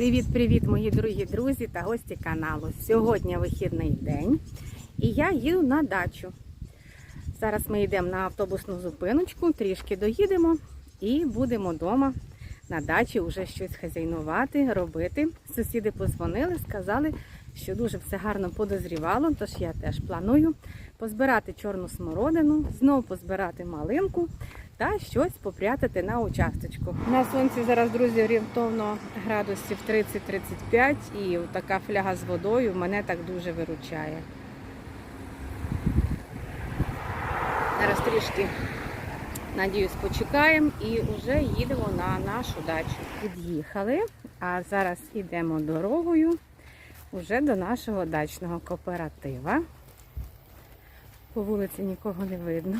Привіт-привіт, мої дорогі друзі та гості каналу. Сьогодні вихідний день і я їду на дачу. Зараз ми йдемо на автобусну зупиночку, трішки доїдемо і будемо вдома на дачі вже щось хазяйнувати, робити. Сусіди позвонили, сказали, що дуже все гарно подозрівало, тож я теж планую позбирати чорну смородину, знову позбирати малинку та щось попрятати на участочку. На сонці зараз, друзі, орієнтовно градусів 30-35 і така фляга з водою мене так дуже виручає. Зараз трішки, надіюсь, почекаємо і вже їдемо на нашу дачу. Під'їхали, а зараз йдемо дорогою вже до нашого дачного кооператива. По вулиці нікого не видно.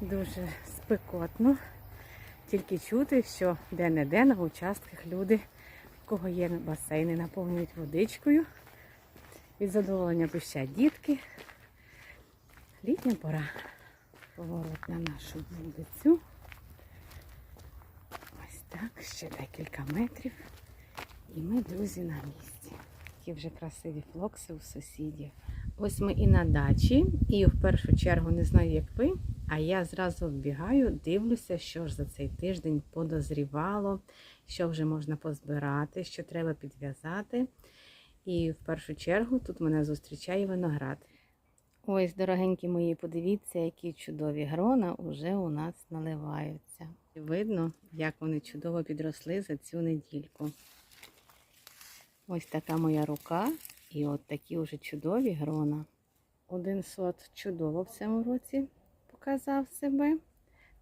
Дуже спекотно. Тільки чути, що де-не-де на участках люди, в кого є басейни, наповнюють водичкою. Від задоволення пищать дітки. Літня пора. Поворот на нашу вулицю. Ось так, ще декілька метрів. І ми, друзі, на місці. Такі вже красиві флокси у сусідів. Ось ми і на дачі, і в першу чергу не знаю, як ви, а я зразу вбігаю, дивлюся, що ж за цей тиждень подозрівало, що вже можна позбирати, що треба підв'язати. І в першу чергу тут мене зустрічає виноград. Ось, дорогенькі мої, подивіться, які чудові грона вже у нас наливаються. Видно, як вони чудово підросли за цю недільку. Ось така моя рука. І от такі вже чудові грона. Один сорт чудово в цьому році показав себе.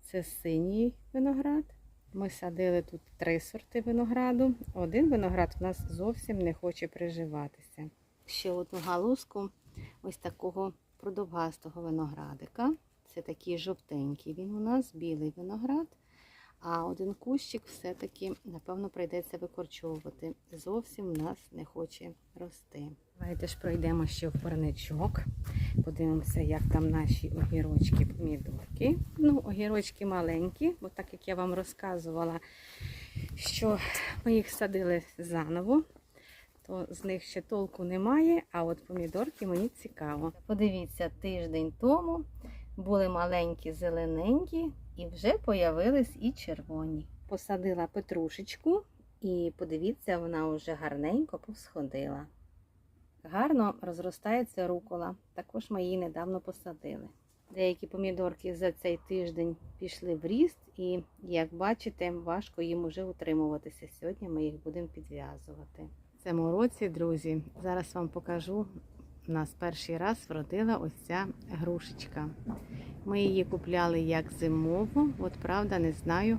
Це синій виноград. Ми садили тут три сорти винограду. Один виноград у нас зовсім не хоче приживатися. Ще одну галузку ось такого продовгастого виноградика. Це такий жовтенький він у нас, білий виноград. А один кущик все-таки, напевно, прийдеться викорчовувати. Зовсім в нас не хоче рости. Давайте ж пройдемо ще в парничок. Подивимося, як там наші огірочки, помідорки. Ну, огірочки маленькі, бо так як я вам розказувала, що ми їх садили заново, то з них ще толку немає. А от помідорки мені цікаво. Подивіться, тиждень тому були маленькі, зелененькі, і вже появились і червоні. Посадила петрушечку, і подивіться, вона вже гарненько повсходила. Гарно розростається рукола. Також ми її недавно посадили. Деякі помідорки за цей тиждень пішли в ріст, і, як бачите, важко їм уже утримуватися. Сьогодні ми їх будемо підв'язувати. В цьому році, друзі, зараз вам покажу. У нас перший раз вродила ось ця грушечка. Ми її купляли як зимову. От правда, не знаю,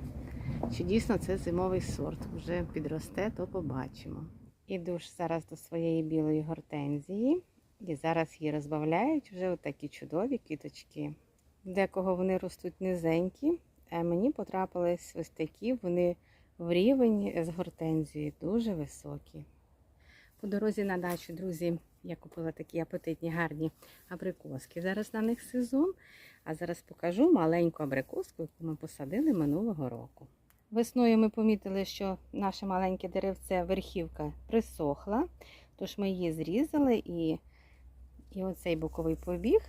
чи дійсно це зимовий сорт. Вже підросте, то побачимо. Іду ж зараз до своєї білої гортензії. І зараз її розбавляють вже отакі чудові квіточки. Декого вони ростуть низенькі, а мені потрапились ось такі, вони в рівень з гортензією, дуже високі. По дорозі на дачу, друзі, я купила такі апетитні гарні абрикоски. Зараз на них сезон. А зараз покажу маленьку абрикоску, яку ми посадили минулого року. Весною ми помітили, що наше маленьке деревце верхівка присохла, тож ми її зрізали і, і оцей боковий побіг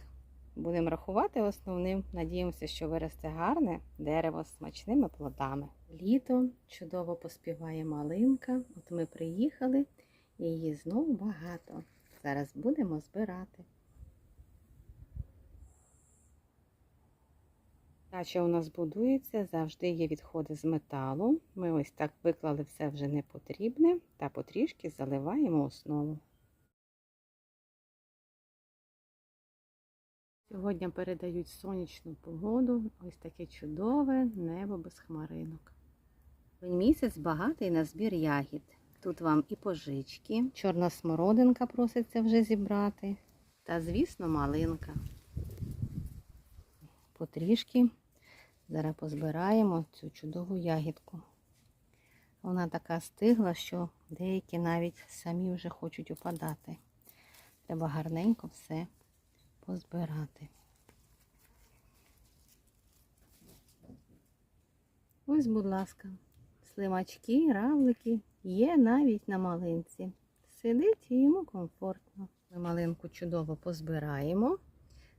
будемо рахувати основним. Надіємося, що виросте гарне дерево з смачними плодами. Літо чудово поспіває малинка. От ми приїхали, і її знову багато. Зараз будемо збирати. Дача у нас будується, завжди є відходи з металу. Ми ось так виклали все вже непотрібне та потрішки заливаємо основу. Сьогодні передають сонячну погоду, ось таке чудове небо без хмаринок. Місяць багатий на збір ягід. Тут вам і пожички, чорна смородинка проситься вже зібрати. Та, звісно, малинка. Потрішки зараз позбираємо цю чудову ягідку. Вона така стигла, що деякі навіть самі вже хочуть упадати. Треба гарненько все позбирати. Ось, будь ласка, слимачки, равлики є навіть на малинці. Сидить і йому комфортно. Ми малинку чудово позбираємо.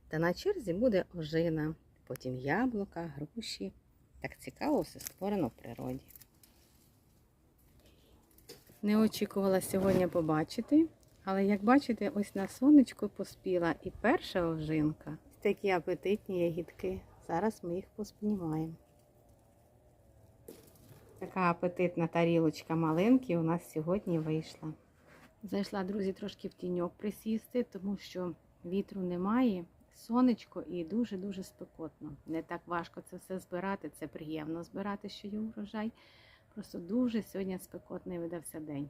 Та на черзі буде ожина, потім яблука, груші. Так цікаво все створено в природі. Не очікувала сьогодні побачити, але як бачите, ось на сонечку поспіла і перша ожинка. Такі апетитні ягідки. Зараз ми їх поспнімаємо. Така апетитна тарілочка малинки у нас сьогодні вийшла. Зайшла, друзі, трошки в тіньок присісти, тому що вітру немає, сонечко і дуже-дуже спекотно. Не так важко це все збирати, це приємно збирати, що є урожай. Просто дуже сьогодні спекотний видався день.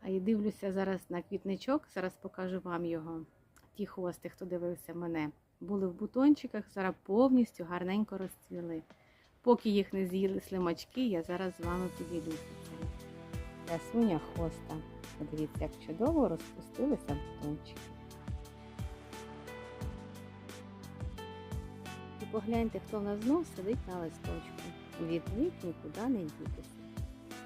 А і дивлюся зараз на квітничок, зараз покажу вам його. Ті хвости, хто дивився мене, були в бутончиках, зараз повністю гарненько розцвіли. Поки їх не з'їли слимачки, я зараз з вами поділюся цим. Красуня хвоста. Подивіться, як чудово розпустилися бутончики. І погляньте, хто в нас знов сидить на листочку. Від них нікуди не дітися.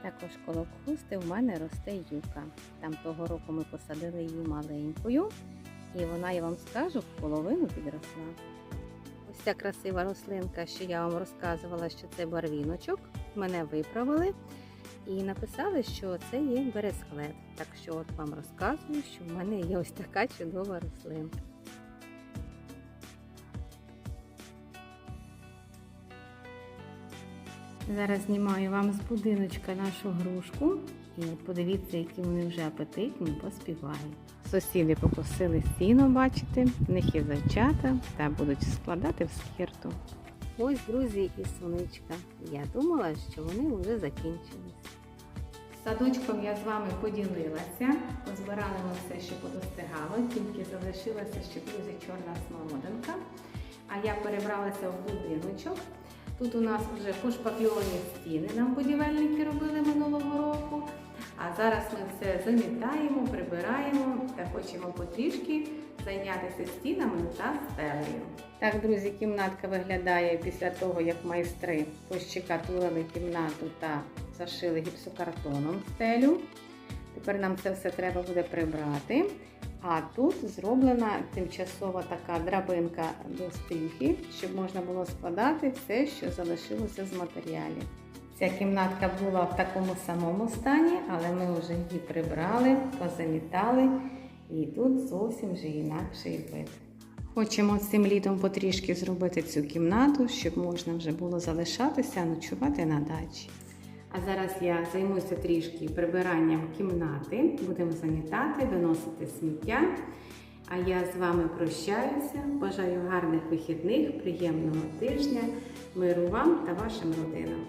Також коло хусти в мене росте юка. Там того року ми посадили її маленькою, і вона, я вам скажу, в половину підросла. Ця красива рослинка, що я вам розказувала, що це барвіночок, мене виправили і написали, що це є бересклет. Так що от вам розказую, що в мене є ось така чудова рослинка. Зараз знімаю вам з будиночка нашу грушку і подивіться, які вони вже апетитні, поспівають. Сусіди покосили сіно, бачите, в них є зайчата та будуть складати в скірту. Ось, друзі, і сонечка. Я думала, що вони вже закінчились. Садочком я з вами поділилася, позбирали ми все, що подостигало, тільки залишилася ще друзі чорна смородинка. А я перебралася в будиночок. Тут у нас вже пошпакльовані стіни нам будівельники робили минулого року. А зараз ми все замітаємо, прибираємо та хочемо потрішки зайнятися стінами та стелею. Так, друзі, кімнатка виглядає після того, як майстри пощекатурили кімнату та зашили гіпсокартоном стелю. Тепер нам це все треба буде прибрати. А тут зроблена тимчасова така драбинка до стріхи, щоб можна було складати все, що залишилося з матеріалів. Ця кімнатка була в такому самому стані, але ми вже її прибрали, позамітали, і тут зовсім вже інакший вид. Хочемо цим літом потрішки зробити цю кімнату, щоб можна вже було залишатися, ночувати на дачі. А зараз я займуся трішки прибиранням кімнати, будемо замітати, виносити сміття. А я з вами прощаюся. Бажаю гарних вихідних, приємного тижня, миру вам та вашим родинам.